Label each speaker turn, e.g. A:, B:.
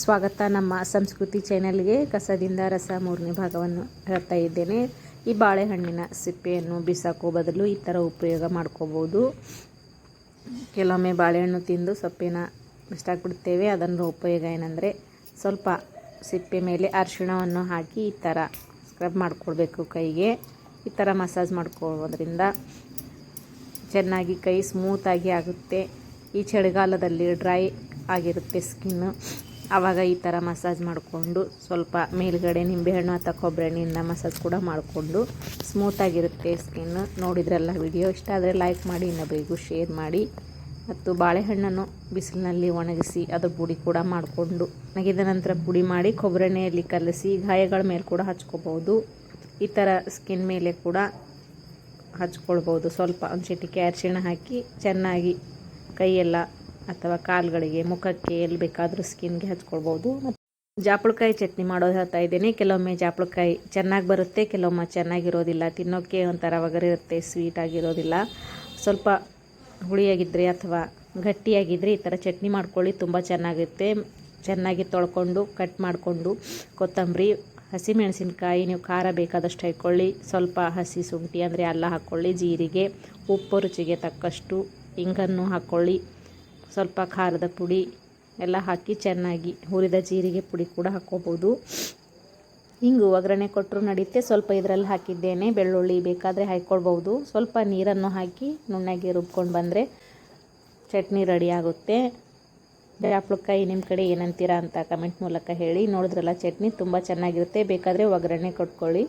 A: ಸ್ವಾಗತ ನಮ್ಮ ಸಂಸ್ಕೃತಿ ಚಾನೆಲ್ಗೆ. ಕಸದಿಂದ ರಸ ಮೂರನೇ ಭಾಗವನ್ನು ಹೇಳ್ತಾ ಇದ್ದೇನೆ. ಈ ಬಾಳೆಹಣ್ಣಿನ ಸಿಪ್ಪೆಯನ್ನು ಬಿಸಾಕೋ ಬದಲು ಈ ಥರ ಉಪಯೋಗ ಮಾಡ್ಕೋಬೋದು. ಕೆಲವೊಮ್ಮೆ ಬಾಳೆಹಣ್ಣು ತಿಂದು ಸೊಪ್ಪಿನ ಬಿಸಾಕ್ಬಿಡ್ತೇವೆ ಅದನ್ನು ಉಪಯೋಗ ಏನಂದರೆ ಸ್ವಲ್ಪ ಸಿಪ್ಪೆ ಮೇಲೆ ಅರಿಶಿಣವನ್ನು ಹಾಕಿ ಈ ಥರ ಸ್ಕ್ರಬ್ ಮಾಡಿಕೊಡ್ಬೇಕು ಕೈಗೆ. ಈ ಥರ ಮಸಾಜ್ ಮಾಡ್ಕೊಳ್ಳೋದ್ರಿಂದ ಚೆನ್ನಾಗಿ ಕೈ ಸ್ಮೂತಾಗಿ ಆಗುತ್ತೆ. ಈ ಚಳಿಗಾಲದಲ್ಲಿ ಡ್ರೈ ಆಗಿರುತ್ತೆ ಸ್ಕಿನ್ನು ಆವಾಗ ಈ ಥರ ಮಸಾಜ್ ಮಾಡಿಕೊಂಡು ಸ್ವಲ್ಪ ಮೇಲ್ಗಡೆ ನಿಂಬೆಹಣ್ಣು ಅಥವಾ ಕೊಬ್ಬರಿ ಎಣ್ಣೆಯಿಂದ ಮಸಾಜ್ ಕೂಡ ಮಾಡಿಕೊಂಡು ಸ್ಮೂತಾಗಿರುತ್ತೆ ಸ್ಕಿನ್ನು ನೋಡಿದ್ರಲ್ಲ ವಿಡಿಯೋ ಇಷ್ಟ ಆದರೆ ಲೈಕ್ ಮಾಡಿ ಇನ್ನೊಬ್ಬರಿಗೂ ಶೇರ್ ಮಾಡಿ. ಮತ್ತು ಬಾಳೆಹಣ್ಣನ್ನು ಬಿಸಿಲಿನಲ್ಲಿ ಒಣಗಿಸಿ, ಅದರ ಪುಡಿ ಕೂಡ ಮಾಡಿಕೊಂಡು, ನಗಿದ ನಂತರ ಪುಡಿ ಮಾಡಿ ಕೊಬ್ಬರಿ ಎಣ್ಣೆಯಲ್ಲಿ ಕಲಸಿ, ಗಾಯಗಳ ಮೇಲೆ ಕೂಡ ಹಚ್ಕೋಬೋದು ಈ ಥರ ಸ್ಕಿನ್ ಮೇಲೆ ಕೂಡ ಹಚ್ಕೊಳ್ಬೋದು ಸ್ವಲ್ಪ ಒಂದು ಚಿಟಿಕೆ ಅರಿಶಿಣ ಹಾಕಿ, ಚೆನ್ನಾಗಿ ಕೈಯೆಲ್ಲ ಅಥವಾ ಕಾಲುಗಳಿಗೆ, ಮುಖಕ್ಕೆ ಎಲ್ಲಿ ಬೇಕಾದರೂ ಸ್ಕಿನ್ಗೆ ಹಚ್ಕೊಳ್ಬೋದು. ಮತ್ತು ಜಾಪಳಕಾಯಿ ಚಟ್ನಿ ಮಾಡೋದು ಹೇಳ್ತಾ ಇದ್ದೇನೆ. ಕೆಲವೊಮ್ಮೆ ಜಾಪಳಕಾಯಿ ಚೆನ್ನಾಗಿ ಬರುತ್ತೆ, ಕೆಲವೊಮ್ಮೆ ಚೆನ್ನಾಗಿರೋದಿಲ್ಲ. ತಿನ್ನೋಕ್ಕೆ ಒಂಥರ ಒಗರು ಇರುತ್ತೆ ಸ್ವೀಟ್ ಆಗಿರೋದಿಲ್ಲ. ಸ್ವಲ್ಪ ಹುಳಿಯಾಗಿದ್ದರೆ ಅಥವಾ ಗಟ್ಟಿಯಾಗಿದ್ದರೆ ಈ ಥರ ಚಟ್ನಿ ಮಾಡ್ಕೊಳ್ಳಿ, ತುಂಬ ಚೆನ್ನಾಗಿರುತ್ತೆ. ಚೆನ್ನಾಗಿ ತೊಳ್ಕೊಂಡು ಕಟ್ ಮಾಡಿಕೊಂಡು ಕೊತ್ತಂಬರಿ, ಹಸಿಮೆಣಸಿನ್ಕಾಯಿ, ನೀವು ಖಾರ ಬೇಕಾದಷ್ಟು ಹಾಕ್ಕೊಳ್ಳಿ ಸ್ವಲ್ಪ ಹಸಿ ಶುಂಠಿ ಅಂದರೆ ಅಲ್ಲ ಹಾಕ್ಕೊಳ್ಳಿ ಜೀರಿಗೆ, ಉಪ್ಪು ರುಚಿಗೆ ತಕ್ಕಷ್ಟು ಇಂಗನ್ನು ಹಾಕ್ಕೊಳ್ಳಿ ಸ್ವಲ್ಪ ಖಾರದ ಪುಡಿ ಎಲ್ಲ ಹಾಕಿ ಚೆನ್ನಾಗಿ ಹುರಿದ ಜೀರಿಗೆ ಪುಡಿ ಕೂಡ ಹಾಕ್ಕೋಬೋದು. ಹಿಂಗೆ ಒಗ್ಗರಣೆ ಕೊಟ್ಟರು ನಡೆಯುತ್ತೆ ಸ್ವಲ್ಪ ಇದರಲ್ಲಿ ಹಾಕಿದ್ದೇನೆ. ಬೆಳ್ಳುಳ್ಳಿ ಬೇಕಾದರೆ ಹಾಕ್ಕೊಳ್ಬೋದು ಸ್ವಲ್ಪ ನೀರನ್ನು ಹಾಕಿ ನುಣ್ಣಗೆ ರುಬ್ಕೊಂಡು ಬಂದರೆ ಚಟ್ನಿ ರೆಡಿ ಆಗುತ್ತೆ. ಜಾಪಳಕಾಯಿ ನಿಮ್ಮ ಕಡೆ ಏನಂತೀರಾ ಅಂತ ಕಮೆಂಟ್ ಮೂಲಕ ಹೇಳಿ. ನೋಡಿದ್ರಲ್ಲ ಚಟ್ನಿ ತುಂಬ ಚೆನ್ನಾಗಿರುತ್ತೆ. ಬೇಕಾದರೆ ಒಗ್ಗರಣೆ ಕೊಟ್ಕೊಳ್ಳಿ.